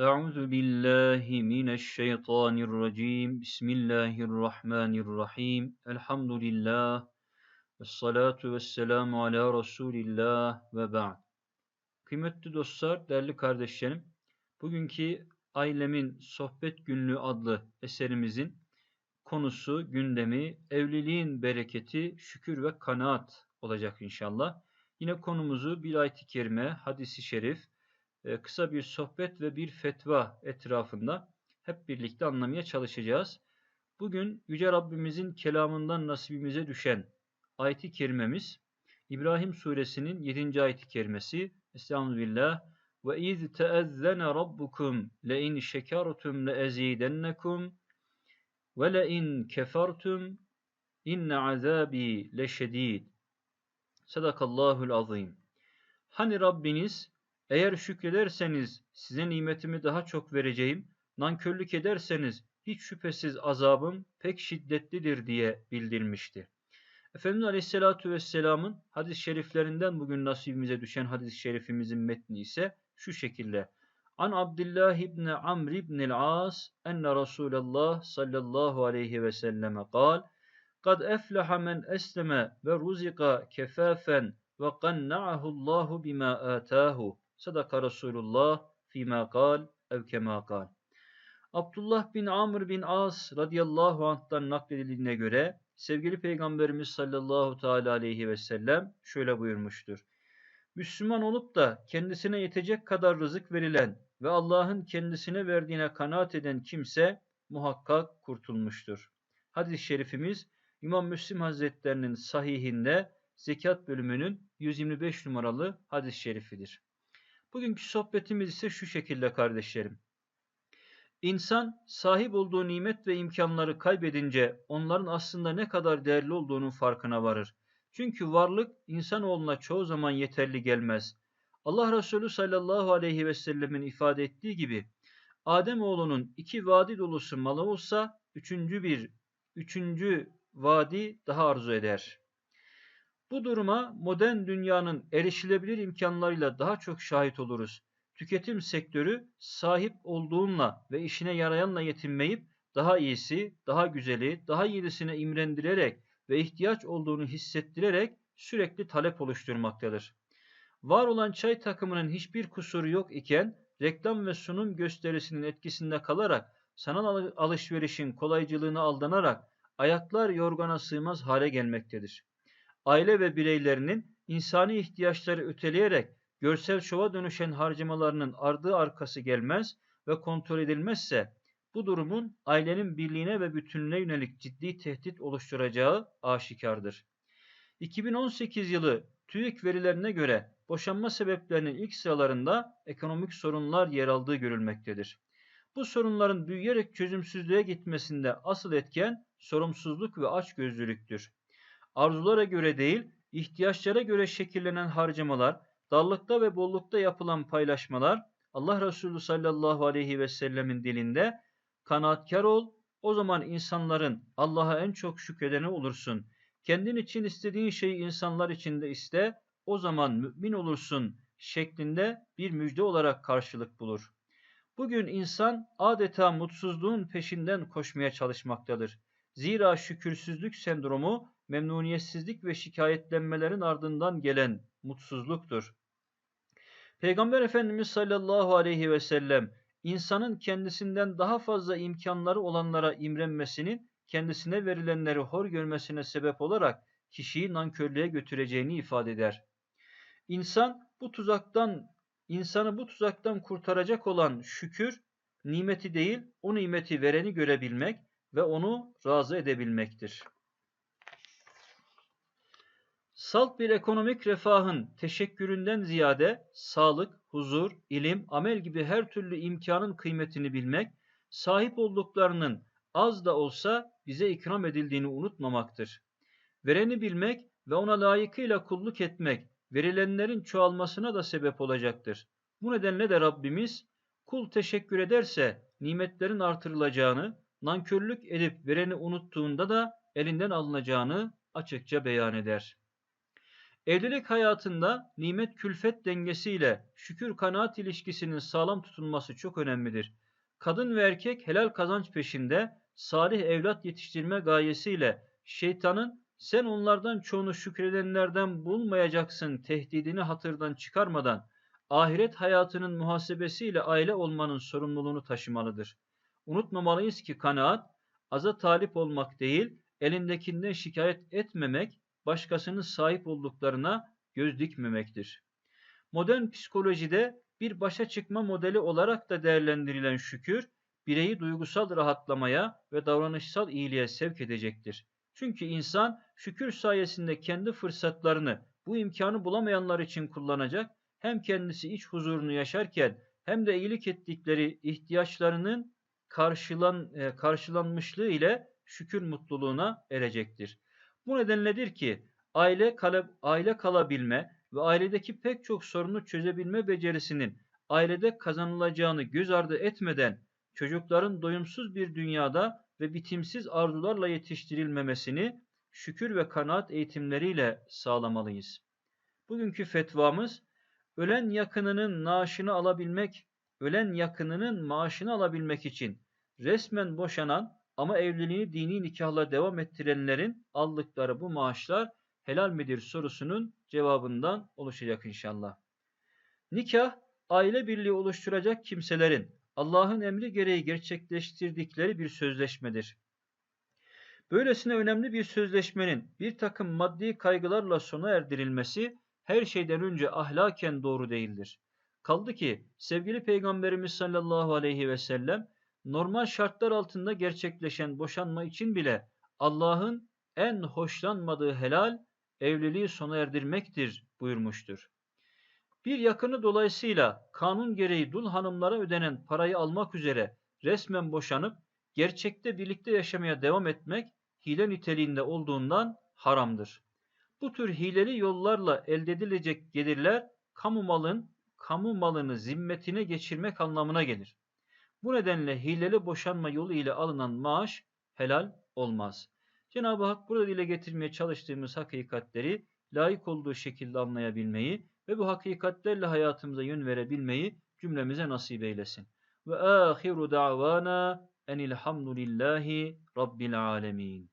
أعوذ بالله من الشيطان الرجيم بسم الله الرحمن الرحيم الحمد لله والصلاة والسلام ala Resulillah ve ba'd. Kıymetli dostlar, değerli kardeşlerim, bugünkü Ailemin Sohbet Günlüğü adlı eserimizin konusu, gündemi, evliliğin bereketi, şükür ve kanaat olacak inşallah. Yine konumuzu bir ayet-i kerime, hadisi şerif, e, kısa bir sohbet ve bir fetva etrafında hep birlikte anlamaya çalışacağız. Bugün Yüce Rabbimizin kelamından nasibimize düşen ayet-i kerimemiz İbrahim suresinin 7. ayet-i kerimesi Estağfirullah ve iz teezzene rabbukum le in şekertum le ezidennekum ve le in kefertum inne azabi leşedid. Sadakallahul azim. Hani Rabbiniz eğer şükrederseniz size nimetimi daha çok vereceğim, nankörlük ederseniz hiç şüphesiz azabım pek şiddetlidir diye bildirmişti. Efendimiz Aleyhisselatü Vesselam'ın hadis-i şeriflerinden bugün nasibimize düşen hadis-i şerifimizin metni ise şu şekilde. An Abdullah ibn Amr ibn el-As enne Resulullah sallallahu aleyhi ve selleme kal Kad efleha men esleme ve ruzika kefafen ve qanna'ahu Allahu bima atahu Sadaka Resulullah fîmâ kal ev kemâ kal. Abdullah bin Amr bin As radıyallahu anh'tan nakledildiğine göre sevgili Peygamberimiz sallallahu teala aleyhi ve sellem şöyle buyurmuştur. Müslüman olup da kendisine yetecek kadar rızık verilen ve Allah'ın kendisine verdiğine kanaat eden kimse muhakkak kurtulmuştur. Hadis-i şerifimiz İmam Müslim Hazretlerinin sahihinde zekat bölümünün 125 numaralı hadis-i şerifidir. Bugünkü sohbetimiz ise şu şekilde kardeşlerim. İnsan sahip olduğu nimet ve imkanları kaybedince onların aslında ne kadar değerli olduğunun farkına varır. Çünkü varlık insanoğluna çoğu zaman yeterli gelmez. Allah Resulü sallallahu aleyhi ve sellemin ifade ettiği gibi Adem oğlunun iki vadi dolusu malı olsa üçüncü bir üçüncü vadi daha arzu eder. Bu duruma modern dünyanın erişilebilir imkanlarıyla daha çok şahit oluruz. Tüketim sektörü sahip olduğunla ve işine yarayanla yetinmeyip daha iyisi, daha güzeli, daha yenisine imrendirerek ve ihtiyaç olduğunu hissettirerek sürekli talep oluşturmaktadır. Var olan çay takımının hiçbir kusuru yok iken reklam ve sunum gösterisinin etkisinde kalarak sanal alışverişin kolaycılığına aldanarak ayaklar yorgana sığmaz hale gelmektedir aile ve bireylerinin insani ihtiyaçları öteleyerek görsel şova dönüşen harcamalarının ardı arkası gelmez ve kontrol edilmezse bu durumun ailenin birliğine ve bütünlüğüne yönelik ciddi tehdit oluşturacağı aşikardır. 2018 yılı TÜİK verilerine göre boşanma sebeplerinin ilk sıralarında ekonomik sorunlar yer aldığı görülmektedir. Bu sorunların büyüyerek çözümsüzlüğe gitmesinde asıl etken sorumsuzluk ve açgözlülüktür arzulara göre değil, ihtiyaçlara göre şekillenen harcamalar, darlıkta ve bollukta yapılan paylaşmalar, Allah Resulü sallallahu aleyhi ve sellemin dilinde kanaatkar ol, o zaman insanların Allah'a en çok şükredene olursun. Kendin için istediğin şeyi insanlar için de iste, o zaman mümin olursun şeklinde bir müjde olarak karşılık bulur. Bugün insan adeta mutsuzluğun peşinden koşmaya çalışmaktadır. Zira şükürsüzlük sendromu memnuniyetsizlik ve şikayetlenmelerin ardından gelen mutsuzluktur. Peygamber Efendimiz sallallahu aleyhi ve sellem insanın kendisinden daha fazla imkanları olanlara imrenmesinin kendisine verilenleri hor görmesine sebep olarak kişiyi nankörlüğe götüreceğini ifade eder. İnsan bu tuzaktan insanı bu tuzaktan kurtaracak olan şükür nimeti değil, o nimeti vereni görebilmek ve onu razı edebilmektir. Salt bir ekonomik refahın teşekküründen ziyade sağlık, huzur, ilim, amel gibi her türlü imkanın kıymetini bilmek, sahip olduklarının az da olsa bize ikram edildiğini unutmamaktır. Vereni bilmek ve ona layıkıyla kulluk etmek, verilenlerin çoğalmasına da sebep olacaktır. Bu nedenle de Rabbimiz, kul teşekkür ederse nimetlerin artırılacağını, nankörlük edip vereni unuttuğunda da elinden alınacağını açıkça beyan eder. Evlilik hayatında nimet külfet dengesiyle şükür kanaat ilişkisinin sağlam tutulması çok önemlidir. Kadın ve erkek helal kazanç peşinde salih evlat yetiştirme gayesiyle şeytanın sen onlardan çoğunu şükredenlerden bulmayacaksın tehdidini hatırdan çıkarmadan ahiret hayatının muhasebesiyle aile olmanın sorumluluğunu taşımalıdır. Unutmamalıyız ki kanaat aza talip olmak değil, elindekinden şikayet etmemek, başkasının sahip olduklarına göz dikmemektir. Modern psikolojide bir başa çıkma modeli olarak da değerlendirilen şükür, bireyi duygusal rahatlamaya ve davranışsal iyiliğe sevk edecektir. Çünkü insan şükür sayesinde kendi fırsatlarını bu imkanı bulamayanlar için kullanacak, hem kendisi iç huzurunu yaşarken hem de iyilik ettikleri ihtiyaçlarının karşılan, e, karşılanmışlığı ile şükür mutluluğuna erecektir. Bu nedenledir ki aile, kala, aile kalabilme ve ailedeki pek çok sorunu çözebilme becerisinin ailede kazanılacağını göz ardı etmeden çocukların doyumsuz bir dünyada ve bitimsiz arzularla yetiştirilmemesini şükür ve kanaat eğitimleriyle sağlamalıyız. Bugünkü fetvamız ölen yakınının naaşını alabilmek, ölen yakınının maaşını alabilmek için resmen boşanan ama evliliğini dini nikahla devam ettirenlerin aldıkları bu maaşlar helal midir sorusunun cevabından oluşacak inşallah. Nikah, aile birliği oluşturacak kimselerin Allah'ın emri gereği gerçekleştirdikleri bir sözleşmedir. Böylesine önemli bir sözleşmenin bir takım maddi kaygılarla sona erdirilmesi her şeyden önce ahlaken doğru değildir. Kaldı ki sevgili Peygamberimiz sallallahu aleyhi ve sellem normal şartlar altında gerçekleşen boşanma için bile Allah'ın en hoşlanmadığı helal evliliği sona erdirmektir buyurmuştur. Bir yakını dolayısıyla kanun gereği dul hanımlara ödenen parayı almak üzere resmen boşanıp gerçekte birlikte yaşamaya devam etmek hile niteliğinde olduğundan haramdır. Bu tür hileli yollarla elde edilecek gelirler kamu malın kamu malını zimmetine geçirmek anlamına gelir. Bu nedenle hileli boşanma yolu ile alınan maaş helal olmaz. Cenab-ı Hak burada dile getirmeye çalıştığımız hakikatleri layık olduğu şekilde anlayabilmeyi ve bu hakikatlerle hayatımıza yön verebilmeyi cümlemize nasip eylesin. Ve ahiru da'vana enilhamdülillahi rabbil alemin.